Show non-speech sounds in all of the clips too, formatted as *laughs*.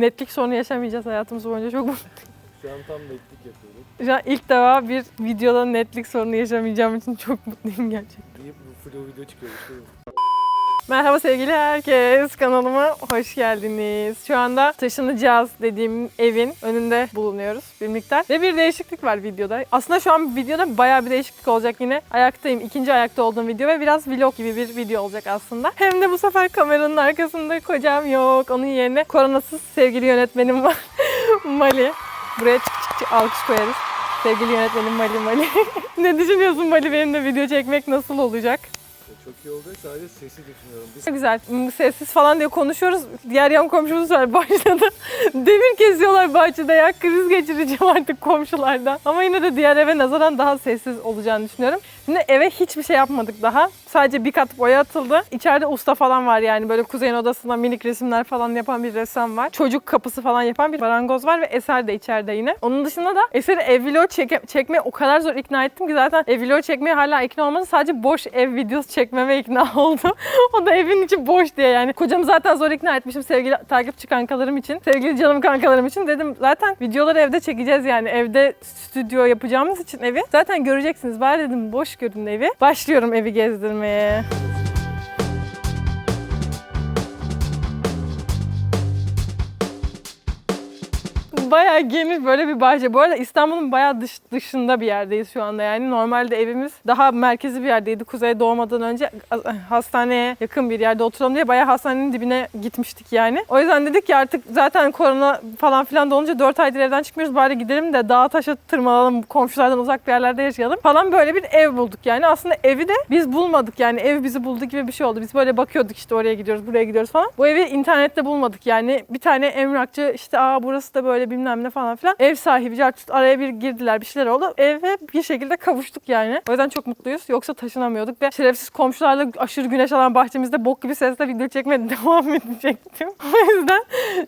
Netlik sorunu yaşamayacağız hayatımız boyunca çok mutluyum. Şu an tam netlik yapıyoruz. Şu an ilk defa bir videoda netlik sorunu yaşamayacağım için çok mutluyum gerçekten. Niye bu flow video çıkıyormuş değil mi? Merhaba sevgili herkes. Kanalıma hoş geldiniz. Şu anda taşınacağız dediğim evin önünde bulunuyoruz bir miktar. Ve bir değişiklik var videoda. Aslında şu an videoda bayağı bir değişiklik olacak yine. Ayaktayım. ikinci ayakta olduğum video ve biraz vlog gibi bir video olacak aslında. Hem de bu sefer kameranın arkasında kocam yok. Onun yerine koronasız sevgili yönetmenim var. *laughs* Mali. Buraya çık çık çık alkış koyarız. Sevgili yönetmenim Mali Mali. *laughs* ne düşünüyorsun Mali benimle video çekmek nasıl olacak? Ya Çok iyi oldu. Sadece sesi düşünüyorum. Biz Çok güzel. Sessiz falan diye konuşuyoruz. Diğer yan komşumuz var *laughs* başladı. Demir kesiyorlar bahçede ya. Kriz geçireceğim artık komşulardan. Ama yine de diğer eve nazaran daha sessiz olacağını düşünüyorum. Şimdi eve hiçbir şey yapmadık daha. Sadece bir kat boya atıldı. İçeride usta falan var yani böyle kuzeyin odasında minik resimler falan yapan bir ressam var. Çocuk kapısı falan yapan bir marangoz var ve Eser de içeride yine. Onun dışında da Eser'i ev vlog çeke, çekmeye o kadar zor ikna ettim ki zaten ev vlog çekmeye hala ikna olmadı. Sadece boş ev videosu çekmeme ikna *laughs* oldu. o da evin içi boş diye yani. Kocamı zaten zor ikna etmişim sevgili takipçi kankalarım için. Sevgili canım kankalarım için. Dedim zaten videoları evde çekeceğiz yani. Evde stüdyo yapacağımız için evi. Zaten göreceksiniz. Bari dedim boş görün evi. Başlıyorum evi gezdirmeye. Bayağı geniş böyle bir bahçe. Bu arada İstanbul'un bayağı dış, dışında bir yerdeyiz şu anda yani. Normalde evimiz daha merkezi bir yerdeydi. Kuzey doğmadan önce hastaneye yakın bir yerde oturalım diye bayağı hastanenin dibine gitmiştik yani. O yüzden dedik ki artık zaten korona falan filan da olunca 4 aydır evden çıkmıyoruz. Bari gidelim de dağa taşa tırmanalım, komşulardan uzak bir yerlerde yaşayalım falan böyle bir ev bulduk yani. Aslında evi de biz bulmadık yani. Ev bizi buldu gibi bir şey oldu. Biz böyle bakıyorduk işte oraya gidiyoruz, buraya gidiyoruz falan. Bu evi internette bulmadık yani. Bir tane emlakçı işte aa burası da böyle bilmem ne falan filan. Ev sahibi Cartut araya bir girdiler bir şeyler oldu. Eve bir şekilde kavuştuk yani. O yüzden çok mutluyuz. Yoksa taşınamıyorduk ve şerefsiz komşularla aşırı güneş alan bahçemizde bok gibi sesle video çekmeye *laughs* devam edecektim. O yüzden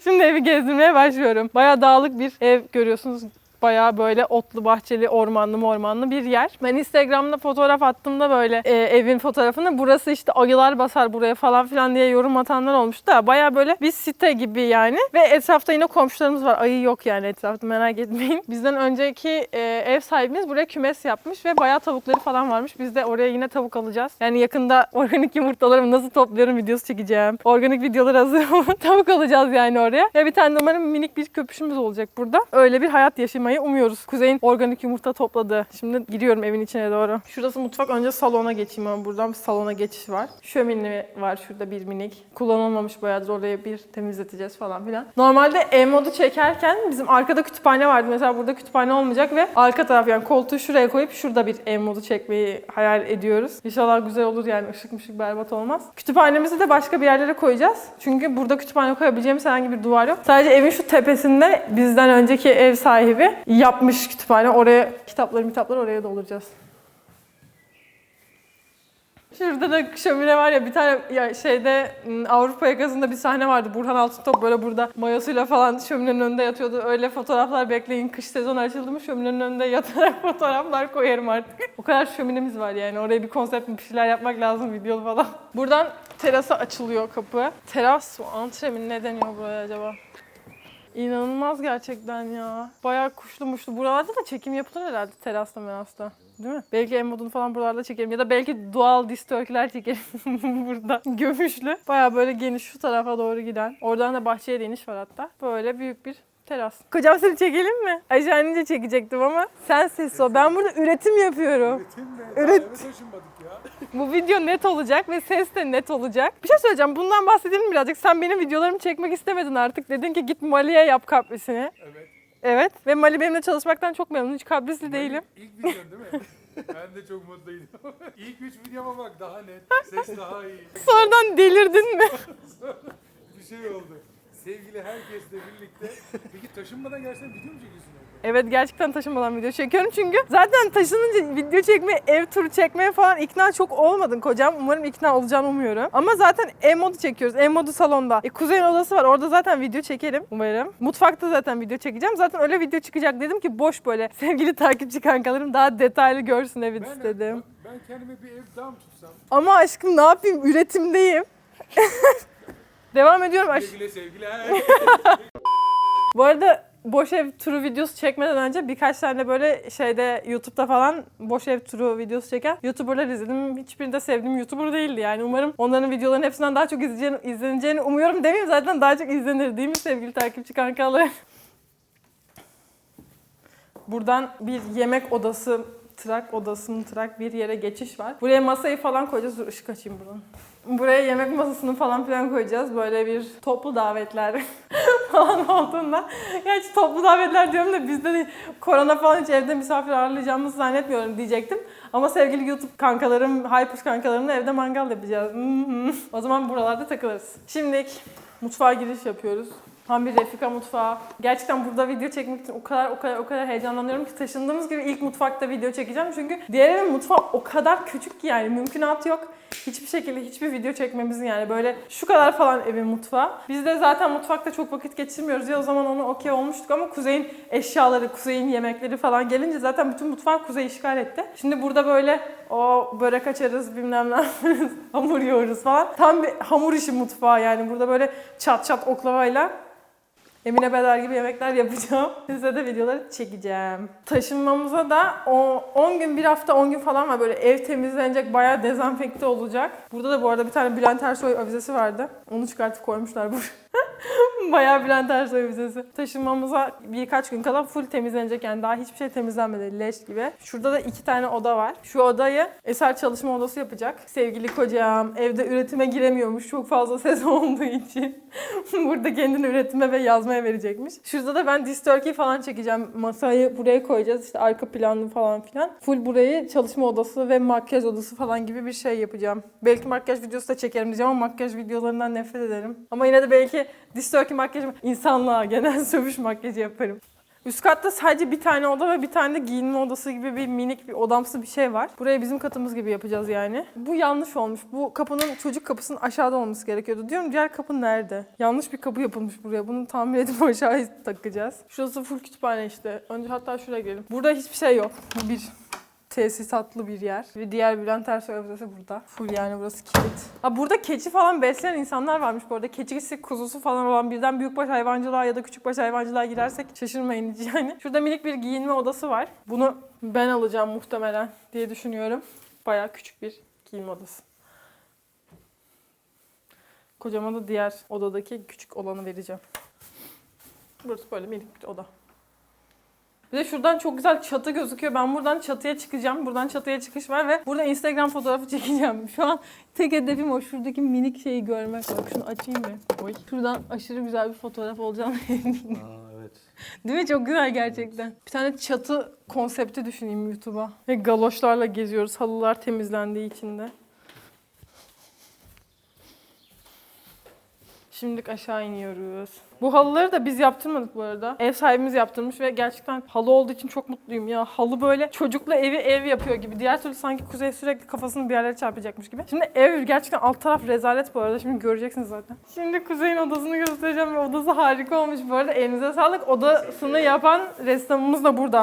şimdi evi gezdirmeye başlıyorum. Bayağı dağlık bir ev görüyorsunuz. Bayağı böyle otlu, bahçeli, ormanlı, ormanlı bir yer. Ben Instagram'da fotoğraf attığımda böyle e, evin fotoğrafını burası işte ayılar basar buraya falan filan diye yorum atanlar olmuştu da bayağı böyle bir site gibi yani. Ve etrafta yine komşularımız var. Ayı yok yani etrafta merak etmeyin. *laughs* Bizden önceki e, ev sahibimiz buraya kümes yapmış ve bayağı tavukları falan varmış. Biz de oraya yine tavuk alacağız. Yani yakında organik yumurtalarımı nasıl topluyorum videosu çekeceğim. Organik videolar hazır *laughs* tavuk alacağız yani oraya. Ve bir tane de umarım minik bir köpüşümüz olacak burada. Öyle bir hayat yaşamayı umuyoruz. Kuzey'in organik yumurta topladı. Şimdi giriyorum evin içine doğru. Şurası mutfak. Önce salona geçeyim ama buradan bir salona geçiş var. Şömine var şurada bir minik. Kullanılmamış bayağıdır oraya bir temizleteceğiz falan filan. Normalde e-modu çekerken bizim arkada kütüphane vardı. Mesela burada kütüphane olmayacak ve arka taraf yani koltuğu şuraya koyup şurada bir e-modu çekmeyi hayal ediyoruz. İnşallah güzel olur yani ışık mışık berbat olmaz. Kütüphanemizi de başka bir yerlere koyacağız. Çünkü burada kütüphane koyabileceğimiz herhangi bir duvar yok. Sadece evin şu tepesinde bizden önceki ev sahibi yapmış kütüphane. Oraya kitapları kitapları oraya dolduracağız. Şurada da şömine var ya bir tane ya şeyde m, Avrupa yakasında bir sahne vardı. Burhan Altıntop böyle burada mayosuyla falan şöminenin önünde yatıyordu. Öyle fotoğraflar bekleyin. Kış sezonu açıldı mı şöminenin önünde yatarak *laughs* fotoğraflar koyarım artık. O kadar şöminemiz var yani. Oraya bir konsept bir şeyler yapmak lazım videolu falan. Buradan terasa açılıyor kapı. Teras mı? Antre mi? Ne deniyor buraya acaba? İnanılmaz gerçekten ya. Bayağı kuşlu muşlu. Buralarda da çekim yapılır herhalde terasta merasta. Değil mi? Belki en modunu falan buralarda çekerim. Ya da belki doğal distörkler çekerim *laughs* burada. Gömüşlü. Bayağı böyle geniş şu tarafa doğru giden. Oradan da bahçeye de iniş var hatta. Böyle büyük bir teras. Kocam seni çekelim mi? Aşağı inince çekecektim ama sen ses ol. Ben burada üretim yapıyorum. Üret. eve taşınmadık ya. Bu video net olacak ve ses de net olacak. Bir şey söyleyeceğim. Bundan bahsedelim birazcık. Sen benim videolarımı çekmek istemedin artık. Dedin ki git Mali'ye yap kaprisini. Evet. Evet. Ve Mali benimle çalışmaktan çok memnun. Hiç kaprisli değilim. İlk videon değil mi? *laughs* ben de çok mutluydum. *laughs* İlk üç videoma bak daha net. Ses daha iyi. Sonradan delirdin mi? *laughs* bir şey oldu. Sevgili herkesle birlikte. Peki taşınmadan gerçekten video mu çekiyorsun? Evet gerçekten taşınmadan video çekiyorum çünkü zaten taşınınca video çekmeye, ev turu çekmeye falan ikna çok olmadın kocam. Umarım ikna olacağını umuyorum. Ama zaten ev modu çekiyoruz. Ev modu salonda. E, kuzeyin odası var. Orada zaten video çekerim umarım. Mutfakta zaten video çekeceğim. Zaten öyle video çıkacak dedim ki boş böyle. *laughs* Sevgili takipçi kankalarım daha detaylı görsün evi Ben, istedim. ben kendime bir ev daha mı tutsam? Ama aşkım ne yapayım? Üretimdeyim. *laughs* Devam ediyorum. Aş- Güle güle sevgiler. *laughs* Bu arada boş ev turu videosu çekmeden önce birkaç tane böyle şeyde YouTube'da falan boş ev turu videosu çeken YouTuber'lar izledim. Hiçbirinde sevdiğim YouTuber değildi yani. Umarım onların videolarının hepsinden daha çok izleyeceğini, izleneceğini umuyorum demeyeyim zaten daha çok izlenir değil mi sevgili takipçi kankalar? Buradan bir yemek odası, trak odası mı trak bir yere geçiş var. Buraya masayı falan koyacağız. Dur ışık açayım buradan. Buraya yemek masasını falan filan koyacağız. Böyle bir toplu davetler *laughs* falan olduğunda. Gerçi toplu davetler diyorum da bizde de korona falan hiç evde misafir ağırlayacağımızı zannetmiyorum diyecektim. Ama sevgili YouTube kankalarım, Hypush kankalarımla evde mangal yapacağız. Mhm. o zaman buralarda takılırız. Şimdilik mutfağa giriş yapıyoruz. Tam bir Refika mutfağı. Gerçekten burada video çekmek için o kadar o kadar o kadar heyecanlanıyorum ki taşındığımız gibi ilk mutfakta video çekeceğim. Çünkü diğer evin mutfağı o kadar küçük ki yani mümkünatı yok. Hiçbir şekilde hiçbir video çekmemizin yani böyle şu kadar falan evin mutfağı. Biz de zaten mutfakta çok vakit geçirmiyoruz ya o zaman onu okey olmuştuk ama Kuzey'in eşyaları, Kuzey'in yemekleri falan gelince zaten bütün mutfağı Kuzey işgal etti. Şimdi burada böyle o börek açarız bilmem ne *laughs* hamur yoğururuz falan. Tam bir hamur işi mutfağı yani burada böyle çat çat oklavayla Emine Bedar gibi yemekler yapacağım. *laughs* Size de videoları çekeceğim. Taşınmamıza da o 10 gün, bir hafta 10 gün falan var. Böyle ev temizlenecek, bayağı dezenfekte olacak. Burada da bu arada bir tane Bülent Ersoy avizesi vardı. Onu çıkartıp koymuşlar buraya. *laughs* *laughs* Bayağı Bülent Ersoy vizesi. Taşınmamıza birkaç gün kala full temizlenecek yani daha hiçbir şey temizlenmedi leş gibi. Şurada da iki tane oda var. Şu odayı Eser çalışma odası yapacak. Sevgili kocam evde üretime giremiyormuş çok fazla *laughs* ses olduğu için. *laughs* Burada kendini üretime ve yazmaya verecekmiş. Şurada da ben distörki falan çekeceğim. Masayı buraya koyacağız işte arka planlı falan filan. Full burayı çalışma odası ve makyaj odası falan gibi bir şey yapacağım. Belki makyaj videosu da çekerim diyeceğim ama makyaj videolarından nefret ederim. Ama yine de belki distörki makyajı insanlığa *laughs* genel sövüş makyajı yaparım. Üst katta sadece bir tane oda ve bir tane de giyinme odası gibi bir minik bir odamsı bir şey var. Burayı bizim katımız gibi yapacağız yani. Bu yanlış olmuş. Bu kapının çocuk kapısının aşağıda olması gerekiyordu. Diyorum diğer kapı nerede? Yanlış bir kapı yapılmış buraya. Bunu tamir edip *laughs* aşağıya takacağız. Şurası full kütüphane işte. Önce hatta şuraya girelim. Burada hiçbir şey yok. Bir tesisatlı bir yer. Ve diğer Bülent Ersoy ofisi burada. Full yani burası kilit. Ha burada keçi falan besleyen insanlar varmış bu arada. Keçisi, kuzusu falan olan birden büyükbaş hayvancılığa ya da küçükbaş hayvancılığa girersek şaşırmayın yani. Şurada minik bir giyinme odası var. Bunu ben alacağım muhtemelen diye düşünüyorum. Bayağı küçük bir giyinme odası. Kocama da diğer odadaki küçük olanı vereceğim. Burası böyle minik bir oda. Bir de şuradan çok güzel çatı gözüküyor. Ben buradan çatıya çıkacağım. Buradan çatıya çıkış var ve burada Instagram fotoğrafı *laughs* çekeceğim. Şu an tek hedefim o. Şuradaki minik şeyi görmek. Bak şunu açayım bir. Oy. Şuradan aşırı güzel bir fotoğraf olacağım. *laughs* Aa evet. Değil mi? Çok güzel gerçekten. Bir tane çatı konsepti düşüneyim YouTube'a. Ve galoşlarla geziyoruz. Halılar temizlendiği için Şimdilik aşağı iniyoruz. Bu halıları da biz yaptırmadık bu arada. Ev sahibimiz yaptırmış ve gerçekten halı olduğu için çok mutluyum ya. Halı böyle çocukla evi ev yapıyor gibi. Diğer türlü sanki Kuzey sürekli kafasını bir yerlere çarpacakmış gibi. Şimdi ev gerçekten alt taraf rezalet bu arada. Şimdi göreceksiniz zaten. Şimdi Kuzey'in odasını göstereceğim ve odası harika olmuş bu arada. Elinize sağlık. Odasını yapan ressamımız da burada.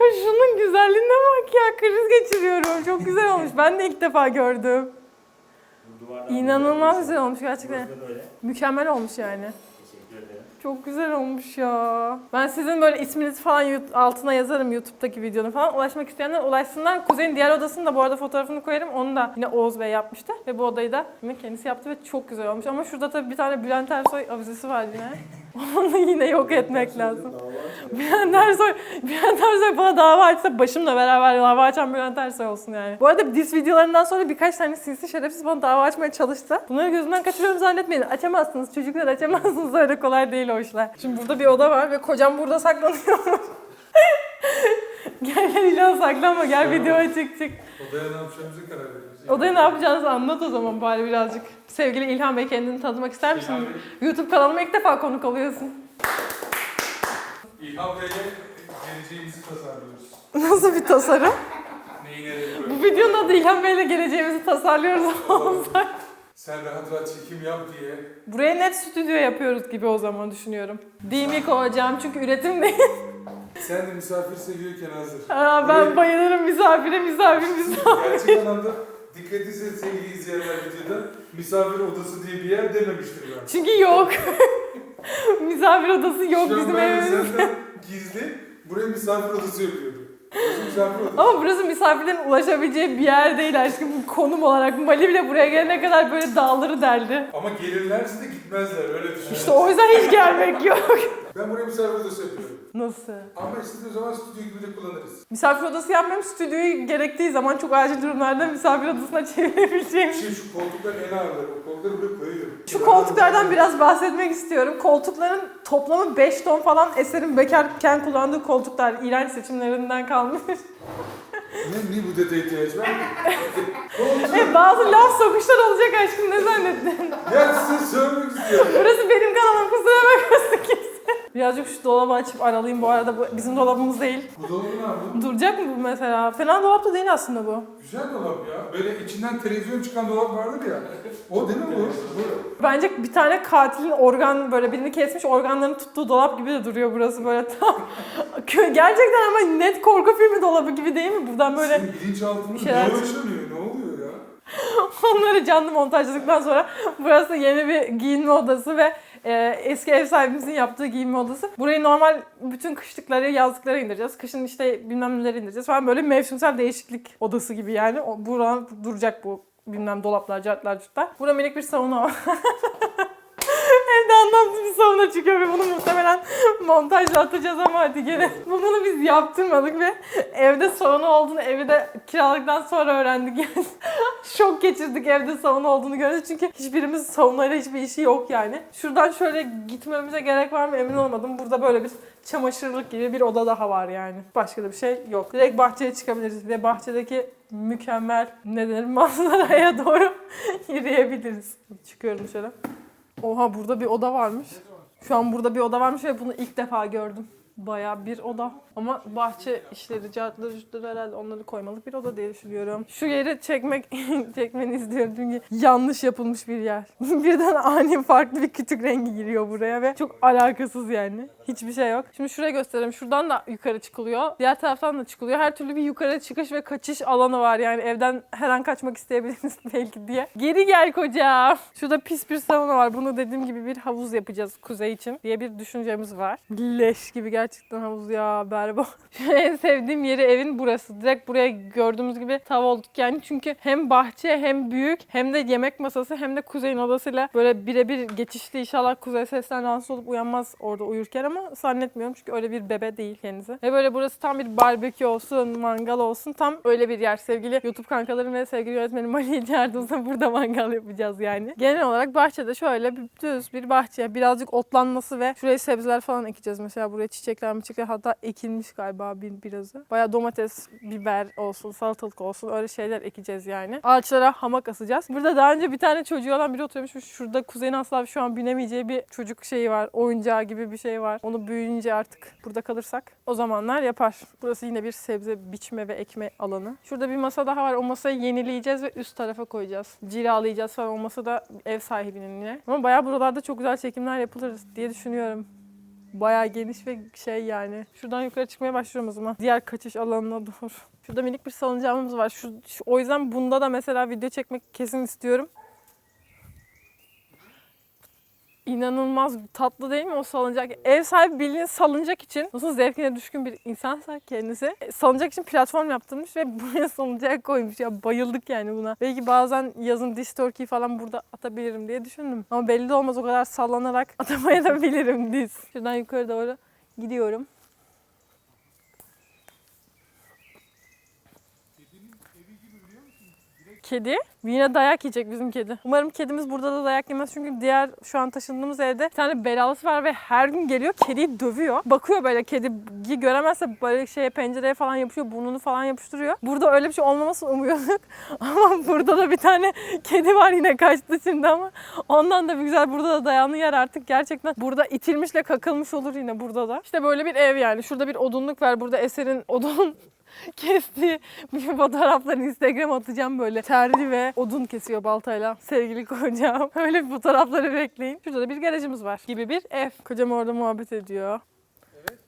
Ya şunun güzelliğine bak ya. Kriz geçiriyorum. Çok güzel olmuş. Ben de ilk defa gördüm. İnanılmaz güzel olmuş gerçekten. Mükemmel olmuş yani. Çok güzel olmuş ya. Ben sizin böyle isminizi falan yut- altına yazarım YouTube'daki videonun falan. Ulaşmak isteyenler ulaşsınlar. Kuzey'in diğer odasını da bu arada fotoğrafını koyarım. Onu da yine Oğuz Bey yapmıştı. Ve bu odayı da yine kendisi yaptı ve çok güzel olmuş. Ama şurada tabii bir tane Bülent Ersoy avizesi var yine. *laughs* Onu yine yok etmek lazım. Bülent Ersoy, Bülent Ersoy bana dava açsa başımla beraber dava açan Bülent Ersoy olsun yani. Bu arada diz videolarından sonra birkaç tane sinsi şerefsiz bana dava açmaya çalıştı. Bunları gözümden kaçırıyorum zannetmeyin. Açamazsınız çocuklar açamazsınız *laughs* öyle kolay değil o işler. Şimdi burada bir oda var ve kocam burada saklanıyor. *laughs* gel gel İlhan saklanma gel videoya çık çık. Odaya ne yapacağımıza karar veririz. Odaya ne yapacağınızı anlat o zaman bari birazcık. Sevgili İlhan Bey kendini tanıtmak ister misin? İlhan YouTube kanalıma ilk defa konuk oluyorsun. İlhan Bey'le geleceğimizi tasarlıyoruz. Nasıl bir tasarım? Neyi nereye koyalım? Bu videonun adı İlhan Bey'le geleceğimizi tasarlıyoruz. Sen rahat rahat çekim yap diye. Buraya net stüdyo yapıyoruz gibi o zaman düşünüyorum. Değil mi hocam çünkü üretim değil. Sen de misafir seviyorken hazır. Aa, ben bayılırım misafire misafir misafir. Gerçek anlamda dikkat etseniz sevgili izleyenler videoda misafir odası diye bir yer dememiştir ben. Çünkü yok. *laughs* Misafir odası yok Şu an bizim ben de evimizde. senden gizli buraya misafir odası yapıyordu. Burası misafir odası. Ama burası misafirlerin ulaşabileceği bir yer değil aşkım. Konum olarak Mali bile buraya gelene kadar böyle dağları deldi. Ama gelirlerse de gitmezler öyle düşün. İşte o yüzden hiç gelmek yok. *laughs* Ben buraya misafir odası yapıyorum. Nasıl? Ama istediği zaman stüdyo gibi de kullanırız. Misafir odası yapmıyorum. Stüdyoyu gerektiği zaman çok acil durumlarda misafir odasına *laughs* çevirebileceğim. Şimdi şu koltuklar en ağırları. O koltukları buraya koyuyorum. Şu koltuklardan biraz bahsetmek istiyorum. Koltukların toplamı 5 ton falan Eser'in bekarken kullandığı koltuklar. İğrenç seçimlerinden kalmış. *laughs* Ne, niye bu detaya ihtiyaç var? *laughs* Koltuğu. e, bazı laf sokuşlar olacak aşkım ne zannettin? Ya size söylemek istiyorum. Burası benim Birazcık şu dolabı açıp aralayayım bu arada. Bu bizim dolabımız değil. Bu dolabı ne yaptın? Duracak mı bu mesela? Fena dolap da değil aslında bu. Güzel dolap ya. Böyle içinden televizyon çıkan dolap vardır ya. O değil mi bu? Bu. Bence bir tane katilin organ böyle birini kesmiş organlarını tuttuğu dolap gibi de duruyor burası böyle tam. *laughs* Gerçekten ama net korku filmi dolabı gibi değil mi? Buradan böyle bir şeyler- ne yaşanıyor? Ne oluyor ya? *laughs* onları canlı montajladıktan sonra burası yeni bir giyinme odası ve e, eski ev sahibimizin yaptığı giyinme odası. Burayı normal bütün kışlıkları, yazlıkları indireceğiz. Kışın işte bilmem neleri indireceğiz falan böyle mevsimsel değişiklik odası gibi yani. O, buradan duracak bu bilmem dolaplar, cartlar, cürtler. Burada minik bir sauna var. *laughs* Evde anlamsız bir sauna çıkıyor ve bunu muhtemelen montajla atacağız ama hadi gene. Bu- *laughs* Bunu biz yaptırmadık ve evde sauna olduğunu evi de kiraladıktan sonra öğrendik yani. *laughs* Şok geçirdik evde sauna olduğunu görünce çünkü hiçbirimiz saunayla hiçbir işi yok yani. Şuradan şöyle gitmemize gerek var mı emin olmadım. Burada böyle bir çamaşırlık gibi bir oda daha var yani. Başka da bir şey yok. Direkt bahçeye çıkabiliriz ve bahçedeki mükemmel ne denir *laughs* manzaraya doğru yürüyebiliriz. Çıkıyorum şöyle. Oha burada bir oda varmış. Şu an burada bir oda varmış ve bunu ilk defa gördüm. Bayağı bir oda. Ama bahçe işleri, cartları, cürtleri herhalde onları koymalık bir oda diye düşünüyorum. Şu yeri çekmek, *laughs* çekmeni istiyorum çünkü yanlış yapılmış bir yer. *laughs* Birden ani farklı bir kütük rengi giriyor buraya ve çok alakasız yani. Hiçbir şey yok. Şimdi şuraya göstereyim. Şuradan da yukarı çıkılıyor. Diğer taraftan da çıkılıyor. Her türlü bir yukarı çıkış ve kaçış alanı var. Yani evden her an kaçmak isteyebilirsiniz *laughs* belki diye. Geri gel koca. Şurada pis bir sauna var. Bunu dediğim gibi bir havuz yapacağız kuzey için diye bir düşüncemiz var. Leş gibi gerçekten havuz ya berbat. *laughs* En sevdiğim yeri evin burası. Direkt buraya gördüğümüz gibi tav olduk yani. Çünkü hem bahçe hem büyük hem de yemek masası hem de kuzeyin odasıyla böyle birebir geçişli inşallah kuzey sesten rahatsız olup uyanmaz orada uyurken ama zannetmiyorum çünkü öyle bir bebe değil kendisi. Ve böyle burası tam bir barbekü olsun, mangal olsun tam öyle bir yer. Sevgili YouTube kankalarım ve sevgili yönetmenim Mali'yi çağırdığımızda *laughs* burada mangal yapacağız yani. Genel olarak bahçede şöyle bir düz bir bahçe. Birazcık otlanması ve şuraya sebzeler falan ekeceğiz. Mesela buraya çiçekler çiçekler hatta ekilmiş galiba bir, birazı. Baya domates, biber olsun, salatalık olsun öyle şeyler ekeceğiz yani. Ağaçlara hamak asacağız. Burada daha önce bir tane çocuğu olan biri oturuyormuş. Şurada kuzeyin asla şu an binemeyeceği bir çocuk şeyi var. Oyuncağı gibi bir şey var. Onu büyüyünce artık burada kalırsak o zamanlar yapar. Burası yine bir sebze biçme ve ekme alanı. Şurada bir masa daha var. O masayı yenileyeceğiz ve üst tarafa koyacağız. Cilalayacağız falan. O masa da ev sahibinin yine. Ama bayağı buralarda çok güzel çekimler yapılır diye düşünüyorum. Bayağı geniş ve şey yani. Şuradan yukarı çıkmaya başlıyorum o zaman. Diğer kaçış alanına doğru. Şurada minik bir salıncağımız var. Şu, şu- o yüzden bunda da mesela video çekmek kesin istiyorum. İnanılmaz tatlı değil mi o salıncak? Ev sahibi bildiğin salıncak için nasıl zevkine düşkün bir insansa kendisi e, salıncak için platform yaptırmış ve *laughs* buraya salıncak koymuş. Ya bayıldık yani buna. Belki bazen yazın diş törküyü falan burada atabilirim diye düşündüm. Ama belli de olmaz o kadar sallanarak *laughs* atamaya da bilirim diz. Şuradan yukarı doğru gidiyorum. Kedi yine dayak yiyecek bizim kedi. Umarım kedimiz burada da dayak yemez çünkü diğer şu an taşındığımız evde bir tane belalısı var ve her gün geliyor kediyi dövüyor. Bakıyor böyle kediyi göremezse böyle şeye pencereye falan yapışıyor burnunu falan yapıştırıyor. Burada öyle bir şey olmamasını umuyorduk. *laughs* ama burada da bir tane kedi var yine kaçtı şimdi ama ondan da bir güzel burada da dayanı yer artık gerçekten burada itilmişle kakılmış olur yine burada da. İşte böyle bir ev yani. Şurada bir odunluk var. Burada Eser'in odun *laughs* kestiği bir fotoğraflarını Instagram atacağım böyle. Terli ve odun kesiyor baltayla sevgili kocam. *laughs* Öyle bir fotoğrafları bekleyin. Şurada da bir garajımız var gibi bir ev. Kocam orada muhabbet ediyor.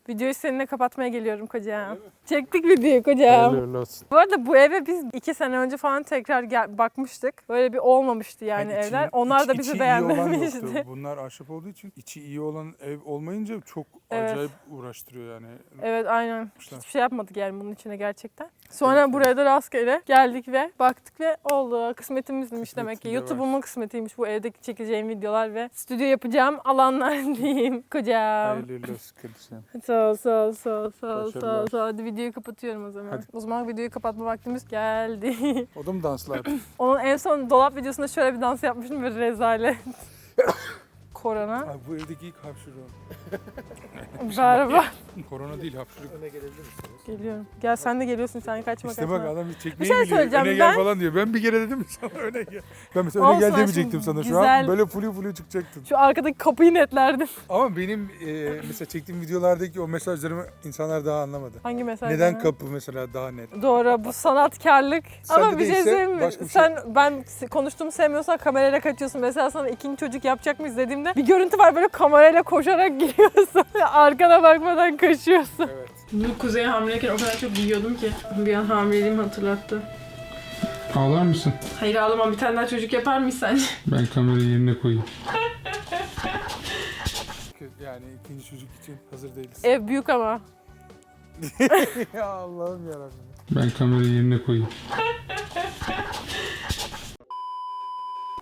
Videoyu seninle kapatmaya geliyorum kocam. Çektik videoyu kocam. Hayırlı olsun. Bu arada bu eve biz iki sene önce falan tekrar gel- bakmıştık. Böyle bir olmamıştı yani Yani evler. içi- Onlar da içi- bizi içi iyi olan yoktu. beğenmemişti. Bunlar ahşap olduğu için içi iyi olan ev olmayınca çok Evet. acayip uğraştırıyor yani. Evet aynen. Yapmışlar. Hiçbir şey yapmadık yani bunun içine gerçekten. Sonra buraya da rastgele geldik ve baktık ve oldu. Kısmetimizmiş demek ki. Var. YouTube'umun kısmetiymiş bu evdeki çekeceğim videolar ve stüdyo yapacağım alanlar *laughs* diyeyim. Kocam. Hayırlı olsun kardeşim. *laughs* Sağ ol, sağ ol, sağ ol, sağ ol, sağ ol, sağ ol. Hadi videoyu kapatıyorum o zaman. Hadi. O zaman videoyu kapatma vaktimiz geldi. *laughs* O da mı danslar? Onun en son dolap videosunda şöyle bir dans yapmıştım böyle rezalet. Korona. Abi bu evdeki ilk hapşırığı. *laughs* Merhaba. Korona değil hapşırık. Geliyorum. Gel sen de geliyorsun sen kaçma İşte kaçma. bak adam hiç çekmeyi Bir şey biliyor. söyleyeceğim, Öne gel ben- falan diyor. Ben bir kere dedim *laughs* sana öne gel. Ben mesela öne Olsun gel aşkım, demeyecektim sana şu güzel. an. Böyle flu flu çıkacaktın. Şu arkadaki kapıyı netlerdim. *laughs* Ama benim e, mesela çektiğim videolardaki o mesajlarımı insanlar daha anlamadı. Hangi mesaj? Neden bana? kapı mesela daha net? Doğru bu sanatkarlık. Sende Ama bir şey söyleyeyim mi? bir şey. Sen ben s- konuştuğumu sevmiyorsan kamerayla kaçıyorsun. Mesela sana ikinci çocuk yapacak mıyız dediğimde bir görüntü var böyle kamerayla koşarak giriyorsun. *laughs* Arkana bakmadan kaçıyorsun. Evet. Bu Kuzey hamileyken o kadar çok yiyordum ki bir an hamileliğimi hatırlattı. Ağlar mısın? Hayır ağlamam bir tane daha çocuk yapar mıyız sence? *laughs* Ben kamerayı yerine koyayım. yani ikinci çocuk için hazır değiliz. Ev büyük ama. *laughs* ya Allah'ım yarabbim. Ben kamerayı yerine koyayım.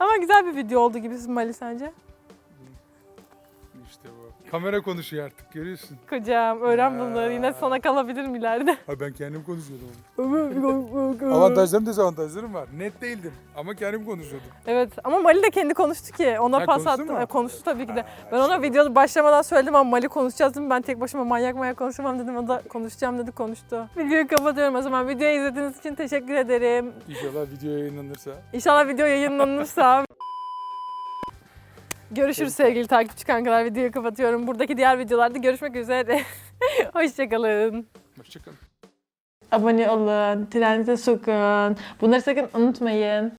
Ama güzel bir video oldu gibi Mali sence? Kamera konuşuyor artık görüyorsun. Kocam öğren bunları yine sana kalabilirim ileride. *laughs* Ha ben kendim konuşuyordum onu. *laughs* Avantajlarım dezavantajlarım var. Net değildim ama kendim konuşuyordum. Evet ama Mali de kendi konuştu ki ona Ha, pas konuştu attım. mu? E, konuştu tabii ki de. Ben ona videoda başlamadan söyledim ama Mali konuşacağız dedim. Ben tek başıma manyak manyak konuşamam dedim. O da konuşacağım dedi konuştu. Videoyu kapatıyorum o zaman. Videoyu izlediğiniz için teşekkür ederim. İnşallah video yayınlanırsa. İnşallah video yayınlanırsa. *laughs* Görüşürüz sevgili takipçi kankalar. Videoyu kapatıyorum. Buradaki diğer videolarda görüşmek üzere. *laughs* Hoşçakalın. Hoşçakalın. Abone olun, treninize sokun. Bunları sakın unutmayın.